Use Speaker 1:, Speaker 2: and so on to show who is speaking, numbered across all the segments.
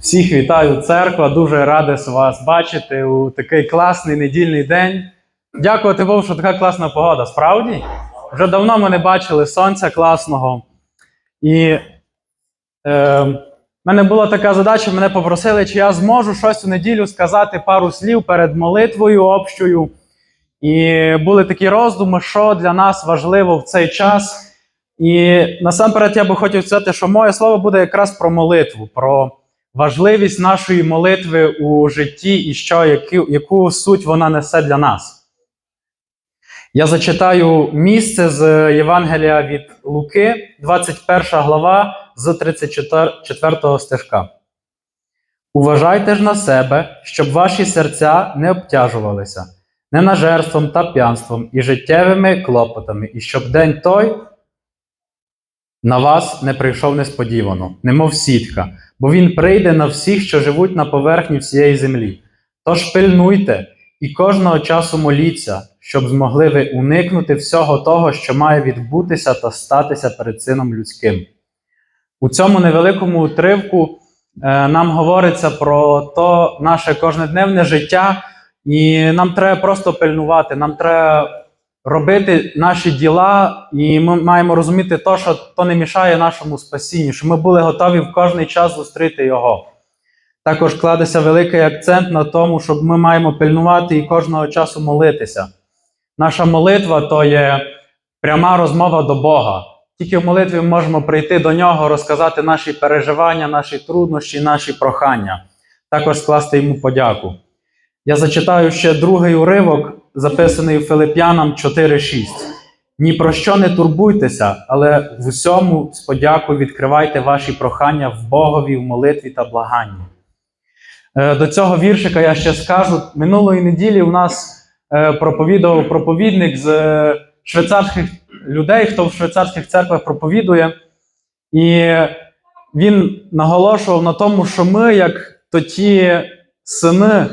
Speaker 1: Всіх вітаю, церква. Дуже радий вас бачити у такий класний недільний день. Дякувати Богу, що така класна погода. Справді? Вже давно ми не бачили сонця класного. І е, в мене була така задача, мене попросили, чи я зможу щось у неділю сказати пару слів перед молитвою общою. І були такі роздуми, що для нас важливо в цей час. І насамперед я би хотів сказати, що моє слово буде якраз про молитву, про важливість нашої молитви у житті і що, яку, яку суть вона несе для нас. Я зачитаю місце з Євангелія від Луки, 21 глава з 34 стежка. Уважайте ж на себе, щоб ваші серця не обтяжувалися ненажерством та п'янством і життєвими клопотами, і щоб день той на вас не прийшов несподівано, немов сітка, бо він прийде на всіх, що живуть на поверхні всієї землі. Тож пильнуйте і кожного часу моліться, щоб змогли ви уникнути всього того, що має відбутися та статися перед Сином людським. У цьому невеликому утривку е, нам говориться про то наше кожнодневне життя, і нам треба просто пильнувати, нам треба робити наші діла, і ми маємо розуміти то, що то не мішає нашому спасінню, що ми були готові в кожний час зустріти Його. Також кладеться великий акцент на тому, щоб ми маємо пильнувати і кожного часу молитися. Наша молитва то є пряма розмова до Бога. Тільки в молитві ми можемо прийти до нього, розказати наші переживання, наші труднощі, наші прохання, також скласти йому подяку. Я зачитаю ще другий уривок, записаний Филип'янам 4.6. Ні про що не турбуйтеся, але в усьому з подякою відкривайте ваші прохання в Богові, в молитві та благанні. Е, До цього віршика я ще скажу. Минулої неділі у нас е, проповідував проповідник з е, швейцарських людей, хто в швейцарських церквах проповідує. І він наголошував на тому, що ми, як то ті сини,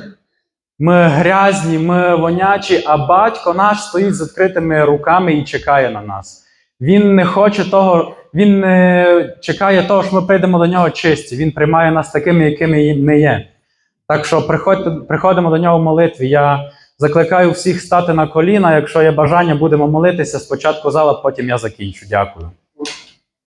Speaker 1: ми грязні, ми вонячі, а батько наш стоїть з відкритими руками і чекає на нас. Він не хоче того, він не чекає того, що ми прийдемо до нього чисті. Він приймає нас такими, якими ми є. Так що приходьте, приходимо до нього в молитві. Я закликаю всіх стати на коліна. Якщо є бажання, будемо молитися. Спочатку зала, потім я закінчу. Дякую.